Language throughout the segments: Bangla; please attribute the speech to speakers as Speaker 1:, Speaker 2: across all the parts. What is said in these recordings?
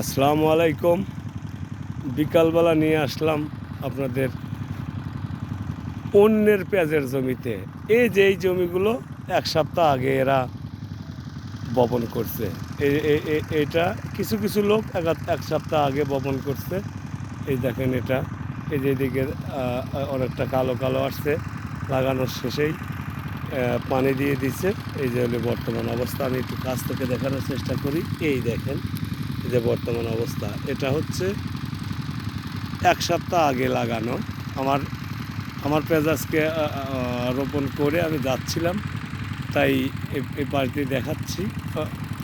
Speaker 1: আসসালামু আলাইকুম। বিকালবেলা নিয়ে আসলাম আপনাদের অন্যের পেঁয়াজের জমিতে। এই যে এই জমিগুলো এক সপ্তাহ আগে এরা বপন করছে। এটা কিছু কিছু লোক এক সপ্তাহ আগে বপন করছে। এই দেখেন এটা। এই যে এদিকে অনেকটা কালো কালো আসছে। লাগানোর শেষেই পানি দিয়ে দিচ্ছে। এই যে বর্তমান অবস্থা। আমি একটু কাছ থেকে দেখানোর চেষ্টা করি। এই দেখেন। যে বর্তমান অবস্থা এটা হচ্ছে এক সপ্তাহ আগে লাগানো। আমার আমার আহ, রোপণ করে আমি যাচ্ছিলাম তাই এ- পাশ দিয়ে দেখাচ্ছি।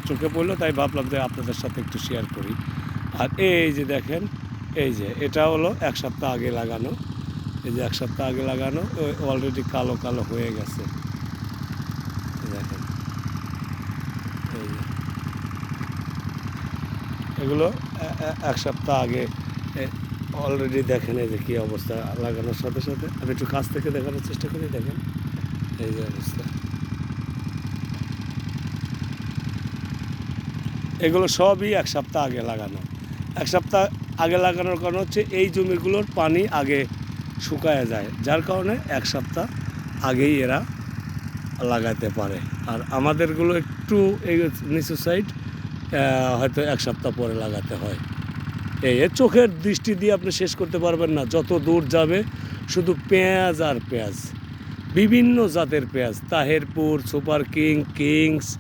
Speaker 1: চোখে পড়ল তাই ভাবলাম যে আপনাদের সাথে একটু শেয়ার করি। আর এই যে দেখেন এই যে এটা হলো এক সপ্তাহ আগে লাগানো। এই যে এক সপ্তাহ আগে লাগানো অলরেডি কালো কালো হয়ে গেছে এই দেখেন এই যে এগুলো এক সপ্তাহ আগে অলরেডি দেখেন এই যে কী অবস্থা লাগানোর সাথে সাথে। আমি একটু কাছ থেকে দেখানোর চেষ্টা করি, দেখেন। এই যে অবস্থা। এগুলো সবই এক সপ্তাহ আগে লাগানো। এক সপ্তাহ আগে লাগানোর কারণ হচ্ছে এই জমিগুলোর পানি আগে শুকায় যায়। যার কারণে এক সপ্তাহ আগেই এরা লাগাতে পারে। আর আমাদেরগুলো একটু এই নিচু সাইড হয়তো এক সপ্তাহ পরে লাগাতে হয়। এই চোখের দৃষ্টি দিয়ে আপনি শেষ করতে পারবেন না। যত দূর যাবে, শুধু পেঁয়াজ আর পেঁয়াজ। বিভিন্ন জাতের পেঁয়াজ, তাহেরপুর, সুপার কিং, কিংস,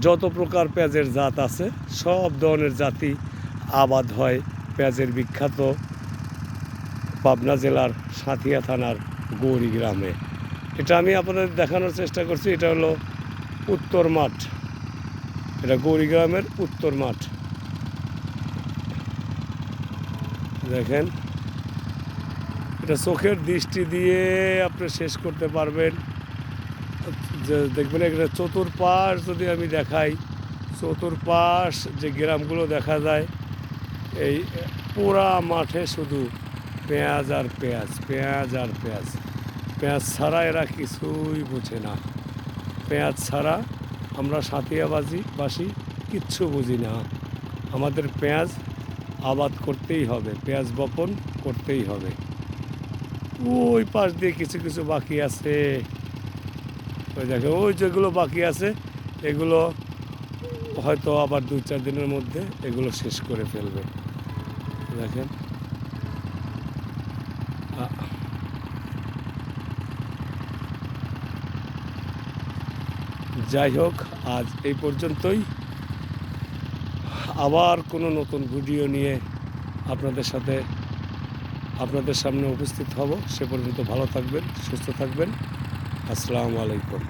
Speaker 1: যত প্রকার পেঁয়াজের জাত আছে, সব ধরনের জাতি আবাদ হয় পেঁয়াজের বিখ্যাত পাবনা জেলার সাঁথিয়া থানার গৌরী গ্রামে। এটা আমি আপনাদের দেখানোর চেষ্টা করছি। এটা হলো উত্তর মাঠ। এটা গৌরী গ্রামের উত্তর মাঠ। দেখেন, এটা চোখের দৃষ্টি দিয়ে আপনি শেষ করতে পারবেন। দেখবেন এখানে চতুর্পাশ যদি আমি দেখাই, চতুর্পাশ যে গ্রামগুলো দেখা যায়, এই পুরা মাঠে শুধু পেঁয়াজ আর পেঁয়াজ পেঁয়াজ আর পেঁয়াজ। পেঁয়াজ ছাড়া এরা কিছুই বোঝে না। পেঁয়াজ ছাড়া আমরা সাঁতিয়াবাজি বাসি, কিচ্ছু বুঝি না। আমাদের পেঁয়াজ আবাদ করতেই হবে, পেঁয়াজ বপন করতেই হবে। ওই পাশ দিয়ে কিছু কিছু বাকি আছে। ওই দেখো, ওই যেগুলো বাকি আছে, এগুলো হয়তো আবার দু চার দিনের মধ্যে এগুলো শেষ করে ফেলবে। দেখেন। যাই হোক, আজ এই পর্যন্তই। আবার কোনো নতুন ভিডিও নিয়ে আপনাদের সাথে, আপনাদের সামনে উপস্থিত হব। সে পর্যন্ত ভালো থাকবেন, সুস্থ থাকবেন। আসসালামু আলাইকুম।